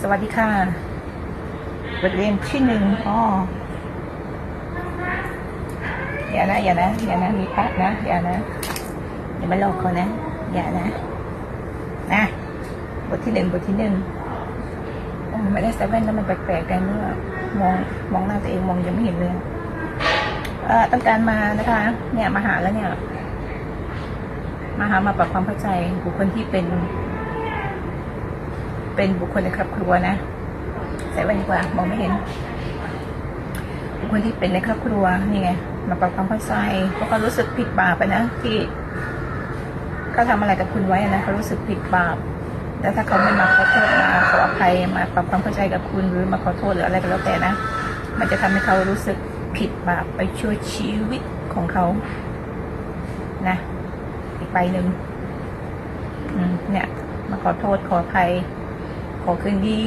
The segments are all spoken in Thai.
สวัสดีค่ะบทเรียนที่หนึ่งอ๋ออย่านะ อย่านะ อย่านะ มีพระนะ อย่านะอย่ามาหลอกเขานะ อย่านะ นะ บทที่หนึ่งบทที่หนึ่งโอ้ไม่ได้ใส่แว่นแล้วมันแปลกๆกันเมื่อมองมองหน้าตัวเองมองยังไม่เห็นเลยเอ่อต้องการมานะคะ เนี่ยมาหาแล้วเนี่ย มาหามาปรับความเข้าใจบุคคลที่เป็น เป็นบุคคลในครอบครัวนะใส่แว่นดีกว่ามองไม่เห็น บุคคลที่เป็นในครอบครัวนี่ไงมาปรับความเข้าใจเพราะเขารู้สึกผิดบาปไปนะที่เขาทำอะไรกับคุณไว้นะเขารู้สึกผิดบาปแล้วถ้าเขาไม่มาขอโทษมาขออภัยมาปรับความเข้าใจกับคุณหรือมาขอโทษหรืออะไรก็แล้วแต่นะ มันจะทำให้เขารู้สึกผิดบาปไปชั่วชีวิตของเขา นะ อีกใบหนึ่งเนี่ย มาขอโทษขออภัย ขอคืนดี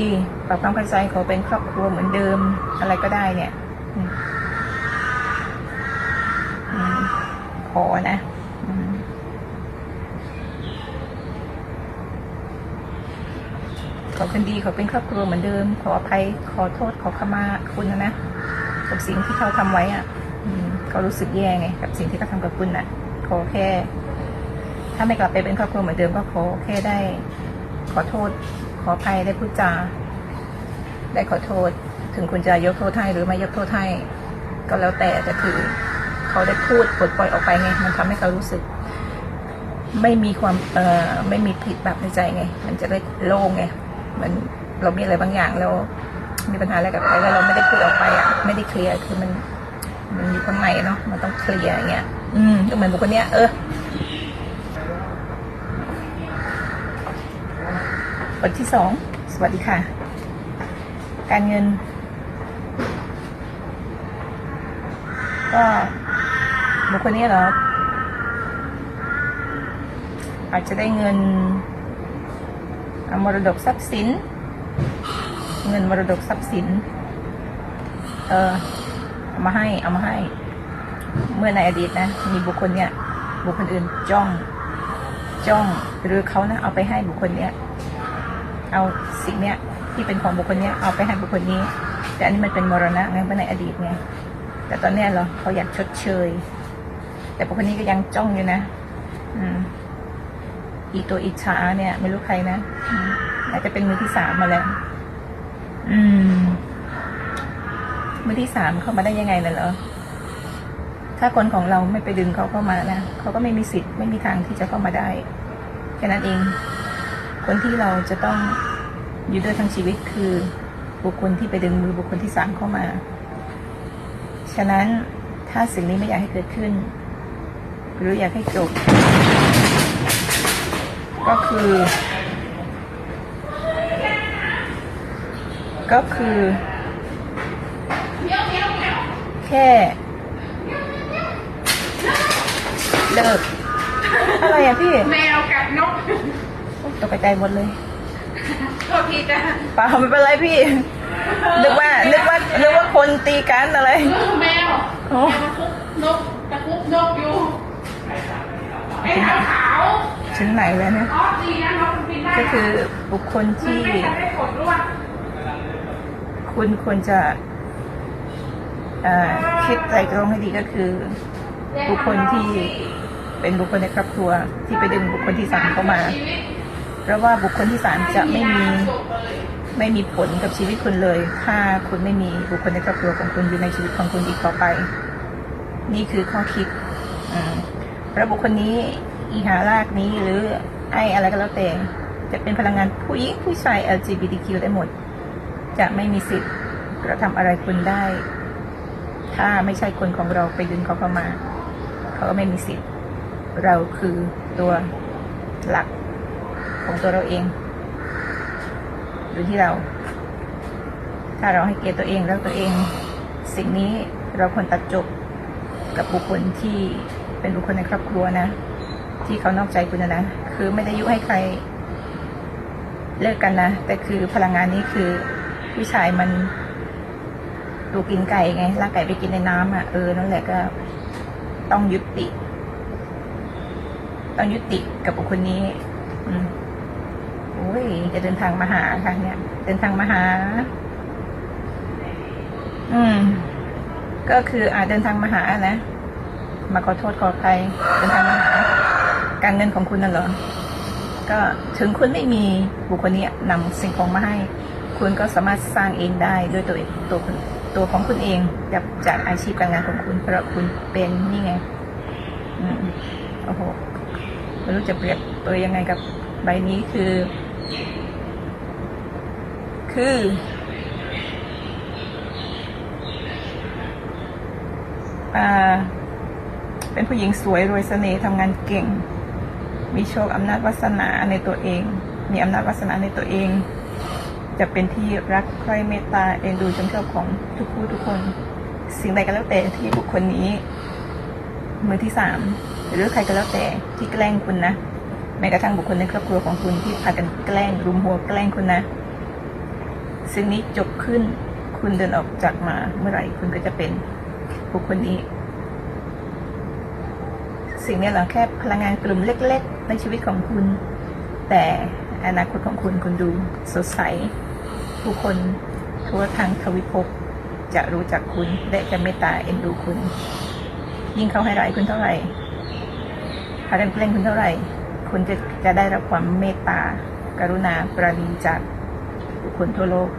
ปรับความเข้าใจขอเป็นครอบครัวเหมือนเดิมอะไรก็ได้เนี่ยอืมอืมขอนะขอคืนดีขอเป็นครอบครัวเหมือนเดิม ขออภัยขอโทษขอขมาคุณนะนะกับสิ่งที่เขาทำไว้อะเขารู้สึกแย่ไง กับสิ่งที่เขาทำกับคุณน่ะ ขอแค่ ถ้าไม่กลับไปเป็นครอบครัวเหมือนเดิมก็ขอแค่ได้ ขอโทษ ขออภัยได้พูดจา ได้ขอโทษ ถึงคุณจะยกโทษให้หรือไม่ยกโทษให้ ก็แล้วแต่แต่คือ เขาได้พูดปลดปล่อยออกไปไง มันทำให้เขารู้สึก ไม่มีความเอ่อไม่มีผิดแบบในใจไง มันจะได้โล่งไงมันเรามีอะไรบางอย่างแล้วมีปัญหาอะไรกับใครแล้วเราไม่ได้พูดออกไปอะไม่ได้เคลียร์คือมัน มันอยู่ข้างในเนาะมันต้องเคลียร์อย่างเงี้ย อืมก็เหมือนบุคคลเนี้ยเออ บทที่สองสวัสดีค่ะ การเงิน ก็บุคคลนี้เหรอ อาจจะได้เงินมรดกทรัพย์สิน เงินมรดกทรัพย์สิน เออเอามาให้ เอามาให้ เมื่อในอดีตนะ มีบุคคลเนี่ย บุคคลอื่นจ้อง จ้อง หรือเขานะเอาไปให้บุคคลเนี้ย เอาสิ่งเนี้ยที่เป็นของบุคคลเนี้ยเอาไปให้บุคคลนี้ แต่อันนี้มันเป็นมรณะไงเมื่อในอดีตไงแต่ตอนเนี้ยเรอเขาอยากชดเชย แต่บุคคลนี้ก็ยังจ้องอยู่นะ อืมอีตัวอิจฉาเนี่ย ไม่รู้ใครนะอืมอาจจะเป็นมือที่สามมาแล้ว อืม มือที่สามเข้ามาได้ยังไงน่ะเหรอถ้าคนของเราไม่ไปดึงเขาเข้ามานะเขาก็ไม่มีสิทธิ์ไม่มีทางที่จะเข้ามาได้แค่นั้นเอง คนที่เราจะต้องอยู่ด้วยทั้งชีวิตคือบุคคลที่ไปดึงมือบุคคลที่สามเข้ามา ฉะนั้นถ้าสิ่งนี้ไม่อยากให้เกิดขึ้น หรืออยากให้จบ ก็คือ ก็คือ แค่เลิกอะไรอะพี่ แมวกัดนก ตกใจหมดเลยโทษทีจ้ะเปล่าไม่เป็นไรพี่ นึกว่านึกว่านึกว่าคนตีกันอะไรแมวโอ้แมวตะคุบนกตะคุบนกอยู่ไอ้ขาวขาวถึงไหนแล้วเนี่ยๆอ๋อดีนะนกมันบินได้ก็คือบุคคลมันที่ไม่ทันได้กดรวดคุณควรจะเอ่อคิดใจตรงให้ดีก็คือ บุคคลที่เป็นบุคคลในครอบครัว ที่ไปดึงบุคคลที่สามเข้ามาชีวิตเพ ราะว่าบุคคลที่สามจะไม่มีไม่มีผลกับชีวิตคุณเลย ถ้าคุณไม่มีบุคคลในครอบครัวของคุณอยู่ในชีวิตของคุณอีกต่อไป นี่คือข้อคิดพระบุคคลนี้อีหาลากนี้หรือไออะไรก็แล้วแต่จะเป็นพลังงานผู้หญิงผู้ชาย LGBTQ ได้หมด จะไม่มีสิทธิ์กระทำอะไรคุณได้ ถ้าไม่ใช่คนของเราไปดึงเขาเข้ามา เขาก็ไม่มีสิทธิ์ เราคือตัวหลัก ของตัวเราเอง อยู่ที่เรา ถ้าเราให้เกียรติตัวเองแล้วตัวเอง สิ่งนี้เราควรตัดจบกับบุคคลที่เป็นบุคคลในครอบครัวนะ ที่เขานอกใจคุณนะ คือไม่ได้ยุให้ใคร เลิกกันนะ แต่คือพลังงานนี้คือผู้ชายมันดูกินไก่ไงล่าไก่ไปกินในน้ำอะเออนั่นแหละก็ต้องยุติ ต้องยุติกับบุคคลนี้ อืม ยจะเดินทางมาหาค่ะเนี่ย เดินทางมาหา อืม ก็คืออาเดินทางมาหานะ มาขอโทษขอใครเดินทางมาหา การเงินของคุณน่ะเหรอ ก็ถึงคุณไม่มีบุคคลนี้นำสิ่งของมาให้ คุณก็สามารถสร้างเองได้ด้วยตัวเองตัวคุณตัวของคุณเองจากจากอาชีพการงานของคุณเพราะคุณเป็นนี่ไง อืมโอ้โหไม่รู้จะเปรียบตัวยังไงกับใบนี้คือ คืออเป็นผู้หญิงสวยรวยเสน่ห์ทำงานเก่ง มีโชคอำนาจวาสนาในตัวเอง มีอำนาจวาสนาในตัวเอง จะเป็นที่รักใคร่เมตตาเอ็นดูชมชอบของทุกผู้ทุกคน สิ่งใดก็แล้วแต่ที่บุคคลนี้ มือที่สามหรือใครก็แล้วแต่ที่แกล้งคุณนะ แม้กระทั่งบุคคลในครอบครัวของคุณที่พากันแกล้งรุมหัวแกล้งคุณนะสิ่งนี้จบขึ้นคุณเดินออกจากมาเมื่อไหร่คุณก็จะเป็นบุคคลนี้ สิ่งนี้เหราแค่พลังงานกลุ่มเล็ก ๆ ในชีวิตของคุณ แต่อนาคตของคุณคุณดูสดใสผู้คนทั่วทางทวิภพจะรู้จักคุณและจะเมตตาเอ็นดูคุณ ยิ่งเขาให้ร้ายคุณเท่าไหร่พากันเกล้งคุณเท่าไหร่ คุณจะจะได้รับความเมตตา กรุณาปราณีจากบุคคลทั่วโลก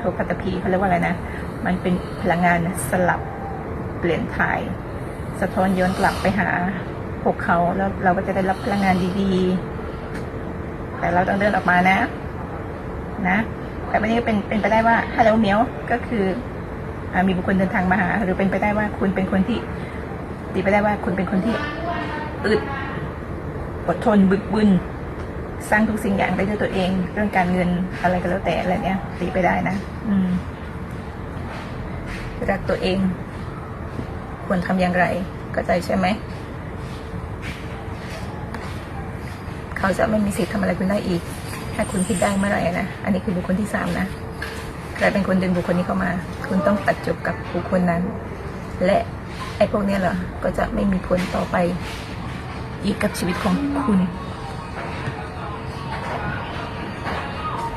ทั่วพัตตภีเขาเรียกว่าอะไรนะ มันเป็นพลังงานสลับเปลี่ยนถ่าย สะท้อนย้อนกลับไปหาพวกเขาแล้วเราก็จะได้รับพลังงานดีๆ แต่เราต้องเดินออกมานะ นะแต่วันนี้เป็นเป็นไปได้ว่าฮัลโหลเมียวก็คืออมีบุคคลเดินทางมาหา หรือเป็นไปได้ว่าคุณเป็นคนที่ตีไปได้ว่าคุณเป็นคนที่อึด อดทนบึกบึนสร้างทุกสิ่งอย่างได้ด้วยตัวเอง เรื่องการเงินอะไรก็แล้วแต่อะไรเนี้ยตีไปได้นะ อืมรักตัวเอง ควรทำอย่างไรเข้าใจใช่ไหม เขาจะไม่มีสิทธิ์ทำอะไรคุณได้อีก ถ้าคุณคิดได้เมื่อไหร่นะ อันนี้คือบุคคลที่สามนะใครเป็นคนดึงบุคคลนี้เข้ามา คุณต้องตัดจบกับบุคคลนั้น และไอ้พวกเนี้ยเหรอก็จะไม่มีผลต่อไป อีกกับชีวิตของคุณ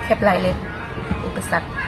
แคบลายเล็บอุปสรรค